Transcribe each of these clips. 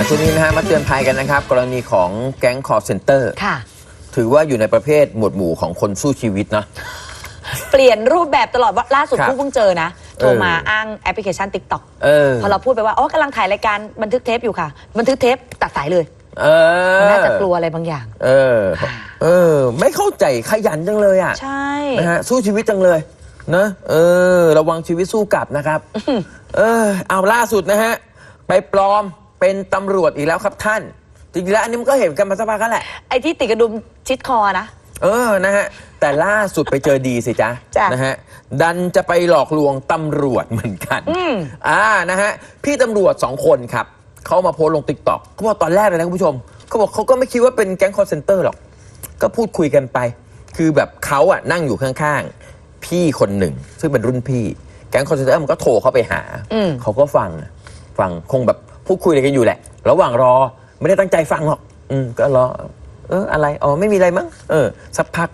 าช่วงนี้นะฮะมาเตือนภัยกันนะครับ กรณีของแก๊งคอร์เซนเตอร์ค่ะ ถือว่าอยู่ในประเภทหมวดหมู่ของคนสู้ชีวิตเนาะเปลี่ยนรูปแบบตลอดว่าล่าสุดครับผู้เพิ่งเจอนะ โทรมาเอออ้อ้างแอปพลิเคชัน t ิ k t o k เออ พอเราพูดไปว่าอ๋อกำลังถ่ายรายการบันทึกเทปอยู่ค่ะ บันทึกเทปตัดสายเลยเออมันน่าจะกลัวอะไรบางอย่าง เออ เออ ไม่เข้าใจขยันจังเลยอะใช่ นะฮะสู้ชีวิตจังเลยนะเออ ระวังชีวิตสู้กลับนะครับ เออเอาล่าสุดนะฮะ ไปปลอม เป็นตำรวจอีกแล้วครับท่าน จริงๆแล้วอันนี้มันก็เห็นกันมาสักพักแล้วแหละ ไอ้ที่ติดกระดุมชิดคอนะ เออนะฮะ แต่ล่าสุดไปเจอดีสิจ๊ะจ้ะนะฮะดันจะไปหลอกลวงตำรวจเหมือนกันอืม อ่านะฮะพี่ตำรวจสองคนครับเขามาโพสต์ลงติ๊กต็อกเขาบอกตอนแรกเลยนะคุณผู้ชมเขาบอกเขาก็ไม่คิดว่าเป็นแก๊งคอร์เซนเตอร์หรอก ก็พูดคุยกันไป คือแบบเขาอะนั่งอยู่ข้างๆ พี่คนหนึ่ง ซึ่งเป็นรุ่นพี่ แก๊งคอร์เซนเตอร์มันก็โทรเข้าไปหา อืม เขาก็ฟัง ฟังคงแบบ พูดคุยอะไรกันอยู่แหละ ระหว่างรอไม่ได้ตั้งใจฟังหรอก อืมก็รอ เอออะไร อ๋อไม่มีอะไรมั้ง เออ สักพัก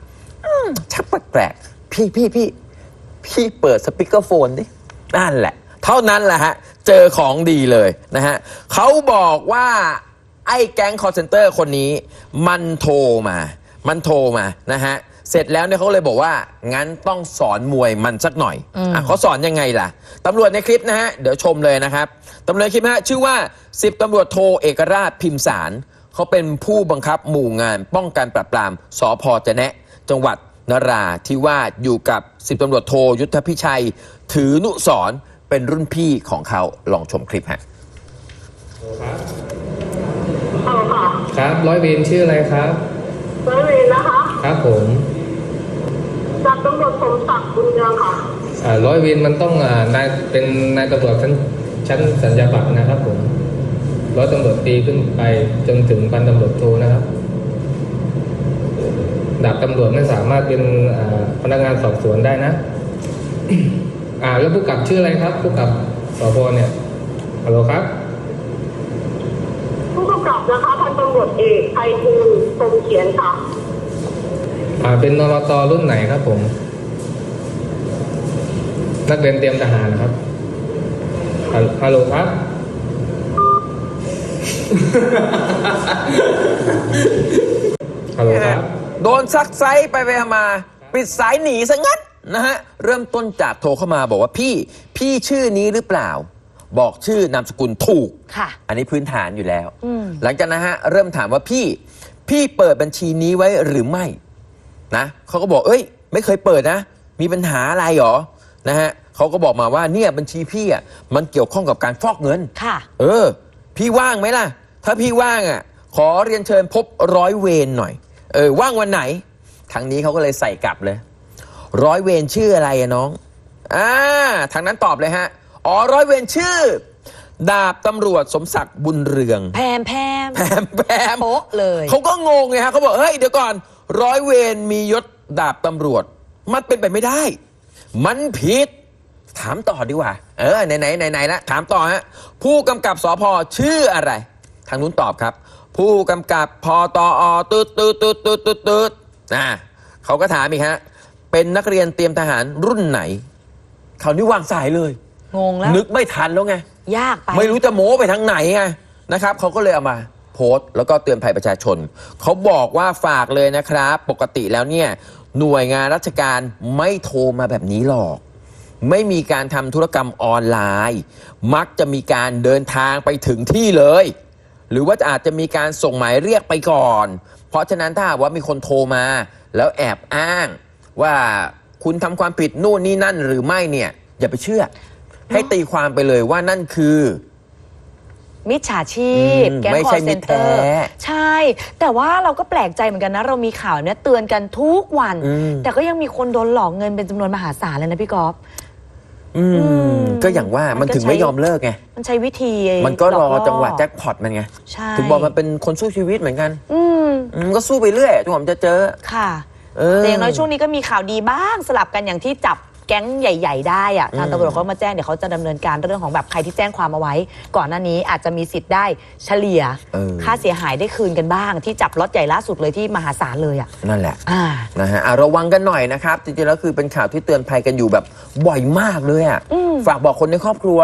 ชักแปลกๆพี่พี่พี่พี่เปิดสปีกเกอร์โฟนดิ นั่นแหละ เท่านั้นแหละฮะ เจอของดีเลยนะฮะเขาบอกว่าไอ้แก๊งคอร์เซนเตอร์คนนี้ มันโทรมา มันโทรมานะฮะ เสร็จแล้วเนี่ยเขาเลยบอกว่า งั้นต้องสอนมวยมันสักหน่อยอะเขาสอนยังไงล่ะตำรวจในคลิปนะฮะ เดี๋ยวชมเลยนะครับตำรวจในคลิปนะฮะชื่อว่า10ตำรวจโทเอกราชพิมสารเขาเป็นผู้บังคับหมู่งานป้องกันปราบปรามสพจะแนะ จังหวัดนราธิวาสอยู่กับ10ตำรวจโทยุทธพิชัย ถือนุสรณ์เป็นรุ่นพี่ของเขาลองชมคลิปฮะเอาค่ะครับร้อยเวรชื่ออะไรครับร้อยเวรนะคะ ครับผม จับตำรวจสมศักดิ์บุญเรืองค่ะอ่าร้อยเวรมันต้องอ่านายเป็นนายตำรวจชั้นชั้นสัญญาบัตรนะครับผมร้อยตำรวจตีขึ้นไปจนถึงพันตำรวจโทนะครับดาบตำรวจไม่สามารถเป็นอ่าพนักงานสอบสวนได้นะ อ่า แล้วผู้กำกับชื่ออะไรครับ ผู้กำกับสพเนี่ยฮัลโหลครับ ผู้กำกับนะคะพันตำรวจเอกไพฑูรย์ทรงเขียนค่ะ อ่าเป็นนรตรุ่นไหนครับผม นักเรียนเตรียมทหารครับฮัลฮัลโหลครับ ฮัลโหลครับ โดนซักไซไปไปมา ปิดสายหนีซะงั้นนะฮะ เริ่มต้นจากโทรเข้ามาบอกว่าพี่ พี่ชื่อนี้หรือเปล่า บอกชื่อนามสกุลถูก ค่ะ อันนี้พื้นฐานอยู่แล้วอืมหลังจากนั้นฮะ เริ่มถามว่าพี่ พี่เปิดบัญชีนี้ไว้หรือไม่ นะเขาก็บอกเอ้ย ไม่เคยเปิดนะ มีปัญหาอะไรหรอนะฮะเขาก็บอกมาว่าเนี่ยบัญชีพี่อะมันเกี่ยวข้องกับการฟอกเงินค่ะ เออ พี่ว่างไหมล่ะ ถ้าพี่ว่างอะ ขอเรียนเชิญพบร้อยเวรหน่อย เออ ว่างวันไหน ทางนี้เขาก็เลยใส่กลับเลย ร้อยเวรชื่ออะไรอะน้องอ่าทางนั้นตอบเลยฮะอ๋อร้อยเวรชื่อ ดาบตำรวจสมศักดิ์บุญเรือง แพมแพมแพมแพมโป๊ะเลย เขาก็งงไงฮะเขาบอกเฮ้ยเดี๋ยวก่อน ร้อยเวรมียศดาบตำรวจ มันเป็นไปไม่ได้ มันผิด ถามต่อดีกว่า เออไหนไหนไหนไหนละถามต่อฮะผู้กำกับสพชื่ออะไร ทางนู้นตอบครับ ผู้กำกับพตอตืดตืดตืดตืดตืดตืดนะเขาก็ถามอีกฮะ เป็นนักเรียนเตรียมทหารรุ่นไหนเขาวนี่วางสายเลย งงแล้ว นึกไม่ทันแล้วไง ยากไป ไม่รู้จะโม้ไปทางไหนไงนะครับเขาก็เลยเอามา โพสต์ แล้วก็เตือนภัยประชาชน เขาบอกว่าฝากเลยนะครับ ปกติแล้วเนี่ย หน่วยงานราชการไม่โทรมาแบบนี้หรอก ไม่มีการทำธุรกรรมออนไลน์ มักจะมีการเดินทางไปถึงที่เลย หรือว่าอาจจะมีการส่งหมายเรียกไปก่อน เพราะฉะนั้นถ้าว่ามีคนโทรมา แล้วแอบอ้างว่าคุณทำความผิดนู่นนี่นั่นหรือไม่เนี่ยอย่าไปเชื่อ ให้ตีความไปเลยว่านั่นคือ มิจฉาชีพอืมแก๊งไม่คอใช่ร์เซมิตนรเตอร์แท้ใช่ แต่ว่าเราก็แปลกใจเหมือนกันนะ เรามีข่าวเนี้ยเตือนกันทุกวัน อืม แต่ก็ยังมีคนโดนหลอกเงินเป็นจำนวนมหาศาลเลยนะพี่กอล์ฟ อืมมก็อย่างว่ามัมันนก็ถึงไม่ใช้ ยอมเลิกไง มันใช้วิธีมันก็รอหลล่จังหวะแจ็คพอตมันไง ใช่ถึงบอกมันเป็นคนสู้ชีวิตเหมือนกันอืมอืมก็สู้ไปเรื่อยจนกว่ามันจะเจอ ค่ะ เออ แต่อย่างน้อยช่วงนี้ก็มีข่าวดีบ้างสลับกันอย่างที่จับ แก๊งใหญ่ ๆ ได้อะทางอืมตำรวจเขามาแจ้งเดี๋ยวเขาจะดำเนินการเรื่องของแบบใครที่แจ้งความเอาไว้ ก่อนหน้านี้อาจจะมีสิทธิ์ได้เฉลี่ย เออ ค่าเสียหายได้คืนกันบ้าง ที่จับล็อตใหญ่ล่าสุดเลยที่มหาศาลเลยอะนั่นแหละ อ่า นะฮะอะระวังกันหน่อยนะครับ จริงๆ แล้วคือเป็นข่าวที่เตือนภัยกันอยู่แบบบ่อยมากเลยอะอืมฝากบอกคนในครอบครัว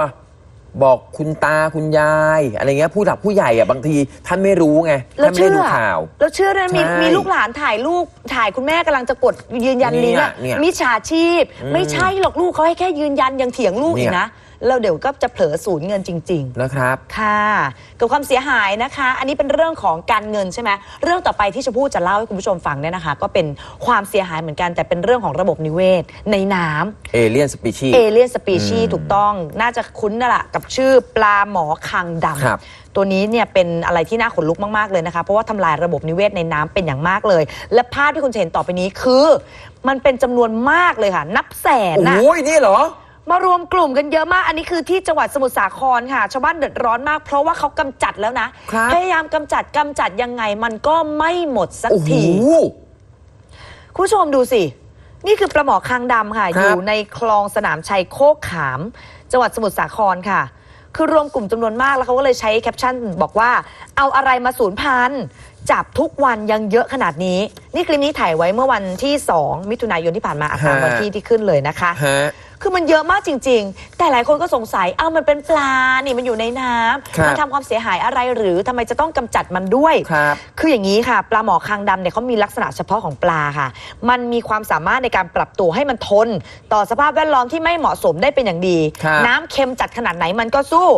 บอกคุณตาคุณยาย อะไรเงี้ยผู้หลักผู้ใหญ่อะบางทีท่านไม่รู้ไงแล้วท่านไม่เชื่ได้อดูข่าว แล้วเชื่อด้วยนะมีใช่มีลูกหลานถ่ายลูกถ่ายคุณแม่กำลังจะกดยืนยันลิงก์อะเนี่ยเนี่ยมิจฉาชีพอืมไม่ใช่หรอกลูกเขาให้แค่ยืนยันยังเถียงลูกอีเนี่กยนะ แล้วเดี๋ยวก็จะเผลอสูญเงินจริง ๆ นะครับ ค่ะกับความเสียหายนะคะ อันนี้เป็นเรื่องของการเงินใช่ไหมเรื่องต่อไปที่ชมพู่จะเล่าให้คุณผู้ชมฟังเนี่ยนะคะ ก็เป็นความเสียหายเหมือนกันแต่เป็นเรื่องของระบบนิเวศ ในน้ำ เอเลียนสปีชี เอเลียนสปีชีอืมถูกต้องน่าจะคุ้นนั่นแหละกับชื่อปลาหมอคางดครับำตัวนี้เนี่ยเป็นอะไรที่น่าขนลุกมาก ๆ เลยนะคะ เพราะว่าทำลายระบบนิเวศในน้ำเป็นอย่างมากเลย และภาพที่คุณจะเห็นต่อไปนี้คือ มันเป็นจำนวนมากเลยค่ะ นับแสนโอ้นะโหนี่เหรอ มารวมกลุ่มกันเยอะมาก อันนี้คือที่จังหวัดสมุทรสาครค่ะ ชาวบ้านเดือดร้อนมาก เพราะว่าเขากำจัดแล้วนะ ครับ พยายามกำจัดกำจัดยังไงมันก็ไม่หมดสักโอ้โห ที คุณผู้ชมดูสิ นี่คือปลาหมอคางดำค่ะคอรับยู่ในคลองสนามชัยโคกขาม จังหวัดสมุทรสาครค่ะ คือรวมกลุ่มจำนวนมากแล้วเขาก็เลยใช้แคปชั่นบอกว่า เอาอะไรมาสูญพันธุ์จับทุกวันยังเยอะขนาดนี้ นี่คลิปนี้ถ่ายไว้เมื่อวันที่ 2 มิถุนายนที่ผ่านมาอาตามฮะ วันที่ที่ขึ้นเลยนะคะ ฮะ คือมันเยอะมากจริง ๆ แต่หลายคนก็สงสัย เอ้ามันเป็นปลา นี่มันอยู่ในน้ครับำมันทำความเสียหายอะไรหรือทำไมจะต้องกำจัดมันด้วย ครับ คืออย่างนี้ค่ะ ปลาหมอคางดำเนี่ยเขามีลักษณะเฉพาะของปลาค่ะ มันมีความสามารถในการปรับตัวให้มันทน ต่อสภาพแวดล้อมที่ไม่เหมาะสมได้เป็นอย่างดี ครับน้ำเค็มจัดขนาดไหนมันก็สู้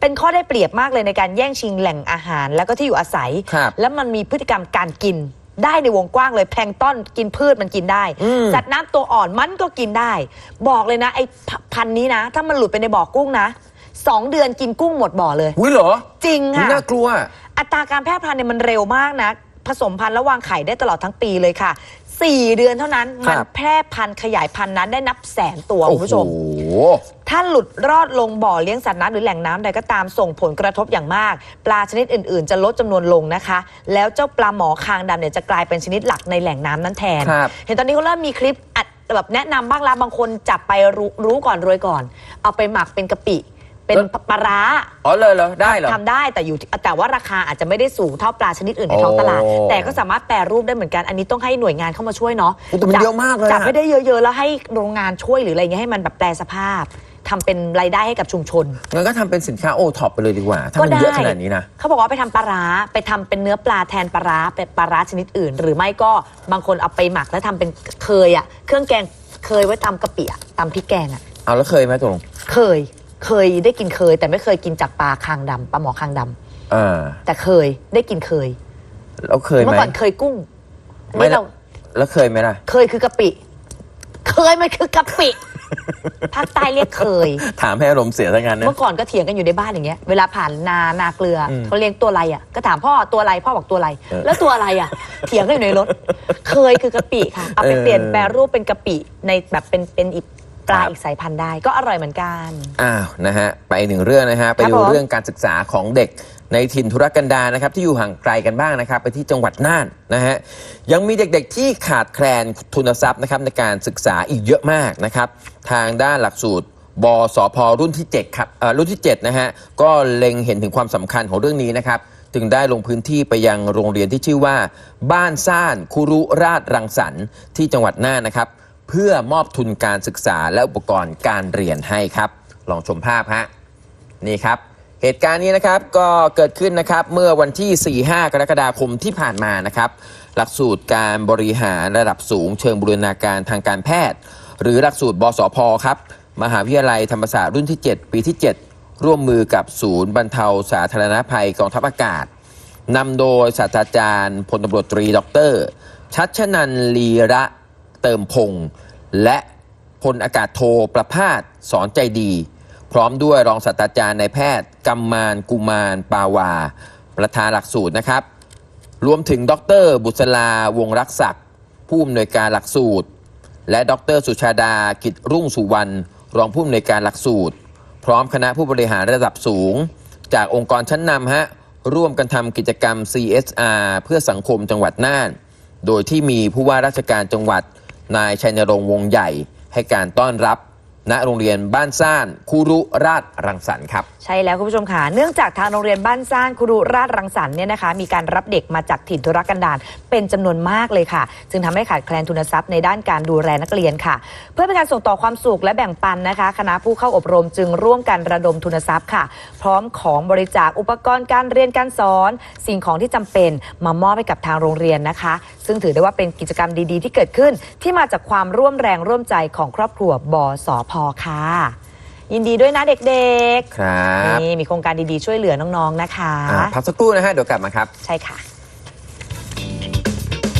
เป็นข้อได้เปรียบมากเลยในการแย่งชิงแหล่งอาหาร แล้วก็ที่อยู่อาศัย ครับ แล้วมันมีพฤติกรรมการกิน ได้ในวงกว้างเลยแพลงก์ต้อนกินพืชมันกินได้อืมสัตว์น้ำตัวอ่อนมันก็กินได้ บอกเลยนะไอ้พพันธุ์นี้นะ ถ้ามันหลุดไปในบ่อกุ้งนะสองเดือนกินกุ้งหมดบ่อเลย อุ้ยเหรอจริงอุ๊ยค่ะ น่ากลัว อัตราการแพร่พันธุ์เนี่ยมันเร็วมากนะ ผสมพันธุ์และวางไข่ได้ตลอดทั้งปีเลยค่ะ 4 เดือนเท่านั้นครัมันบแพร่พันธุ์ขยายพันธุ์นั้นได้นับแสนตัวโอ้คุณผู้โหชมถ้าหลุดรอดลงบ่อเลี้ยงสัตว์น้ำหรือแหล่งน้ำใดก็ตามส่งผลกระทบอย่างมาก ปลาชนิดอื่นๆ จะลดจำนวนลงนะคะ แล้วเจ้าปลาหมอคางดำเนี่ยจะกลายเป็นชนิดหลักในแหล่งน้ำนั้นแทน ครับ เห็นตอนนี้เขาเริ่มมีคลิปอัดแบบแนะนำบ้างละบางคนจับไปรู้รู้ก่อนรวยก่อน เอาไปหมักเป็นกะปิ เป็นปลาร้าอ๋อเลยเหรอได้เหรอ ทำได้แต่อยู่ที่แต่ว่าราคาอาจจะไม่ได้สูงเท่าปลาชนิดอื่นในท้องตลาด โอ้แต่ก็สามารถแปรรูปได้เหมือนกันอันนี้ต้องให้หน่วยงานเข้ามาช่วยเนาะโอ้แต่มันจับเยอะมากเลยอะ จับให้ได้เยอะๆ แล้วให้โรงงานช่วยหรืออะไรเงี้ยให้มันแบบแปลสภาพทำเป็นรายได้ให้กับชุมชน งั้นก็ทำเป็นสินค้าโอท็อปไปเลยดีกว่า ถ้ามันเยอะขนาดนี้นะ เขาบอกว่าไปทำปลาร้าไปทำเป็นเนื้อปลาแทนปลาร้าเป็นปลาร้าชนิดอื่น หรือไม่ก็บางคนเอาไปหมักแล้วทำเป็นเคยอะเครื่องแกงเคยไว้ตำกะปิอะตำพริกแกงอะเอาแล้วเคยไหมตรง เคย เคยได้กินเคย แต่ไม่เคยกินจากปลาคางดำปลาหมอคางดำอ่าแต่เคยได้กินเคยแล้วเคยไหเมื่มอก่อนเคยกุ้งอันไม่นี้ละเรา แล้วเคยไหมล่ะ เคยคือกะปิ เคยมันคือกะปิ ภาคใต้เรียกเคย ถามให้อารมณ์เสียทั้งนั้นนะ เมื่อก่อนก็เถียงกันอยู่ในบ้านอย่างเงี้ย เวลาผ่านนา นาเกลืออมเขาเลี้ยงตัวอะไรอะ ก็ถามพ่อตัวอะไร พ่อบอกตัวอะไร เออแล้วตัวอะไรอะ เถียงกันอยู่ในรถ เคยคือกะปิค่ะ เอาไปเออ เปลี่ยนแปรรูปเป็นกะปิในแบบเป็นเป็นอีก ปลาครับอีกสายพันธุ์ได้ก็อร่อยเหมือนกัน อ้าวนะฮะไปหนึ่งเรื่องนะฮะไปดูผม เรื่องการศึกษาของเด็กในถิ่นธุรกันดารนะครับที่อยู่ห่างไกลกันบ้างนะครับไปที่จังหวัดน่านนะฮะยังมีเด็กๆที่ขาดแคลนทุนทรัพย์นะครับในการศึกษาอีกเยอะมากนะครับทางด้านหลักสูตรบสพรุ่นที่7ครับเอ่อรุ่นที่7นะฮะก็เล็งเห็นถึงความสำคัญของเรื่องนี้นะครับจึงได้ลงพื้นที่ไปยังโรงเรียนที่ชื่อว่า บ้านซ่านคุรุราชรังสรรค์ที่จังหวัดน่านนะครับ เพื่อมอบทุนการศึกษาและอุปกรณ์การเรียนให้ครับ ลองชมภาพฮะนี่ครับ เหตุการณ์นี้นะครับก็เกิดขึ้นนะครับเมื่อวันที่ 4-5 กรกฎาคมที่ผ่านมานะครับ หลักสูตรการบริหารระดับสูง เชิงบูรณาการทางการแพทย์ หรือหลักสูตรบสพครับ มหาวิทยาลัยธรรมศาสตร์รุ่นที่ 7 ปีที่ 7 ร่วมมือกับศูนย์บรรเทาสาธารณภัยกองทัพอากาศนำโดยศาสตราจารย์พลตำรวจตรี ดร ชัชนันลีระ เติมพงศ์และพลอากาศโทประพาสสอนใจดี พร้อมด้วยรองศาสตราจารย์นายแพทย์กำมานกุมารปาวา ประธานหลักสูตรนะครับ รวมถึงดร บุษลาวงรักศักดิ์ผู้อำนวยการหลักสูตร และดร สุชาดากิจรุ่งสุวรรณรองผู้อำนวยการหลักสูตร พร้อมคณะผู้บริหารระดับสูง จากองค์กรชั้นนำฮะร่วมกันทำกิจกรรม CSR เพื่อสังคมจังหวัดน่าน โดยที่มีผู้ว่าราชการจังหวัด นายชัยนรงค์วงใหญ่ให้การต้อนรับ ณโรงเรียนบ้านซ่านคุรุราชรังสรรค์ครับ ใช่แล้วคุณผู้ชมค่ะ เนื่องจากทางโรงเรียนบ้านซ่านครูราชรังสรรค์เนี่ยนะคะมีการรับเด็กมาจากถิ่นทุรกันดารเป็นจำนวนมากเลยค่ะ จึงทำให้ขาดแคลนทุนทรัพย์ในด้านการดูแลนักเรียนค่ะ เพื่อเป็นการส่งต่อความสุขและแบ่งปันนะคะ คณะผู้เข้าอบรมจึงร่วมกันระดมทุนทรัพย์ค่ะ พร้อมของบริจาคอุปกรณ์การเรียนการสอน สิ่งของที่จำเป็นมามอบให้กับทางโรงเรียนนะคะ ซึ่งถือได้ว่าเป็นกิจกรรมดีๆ ที่เกิดขึ้น ที่มาจากความร่วมแรงร่วมใจของครอบครัวบสพค่ะ ยินดีด้วยนะเด็กๆครับนี่มีโครงการดีๆ ช่วยเหลือน้อง ๆ นะคะ อ่าพักสักครู่นะฮะ เดี๋ยวกลับมาครับ ใช่ค่ะ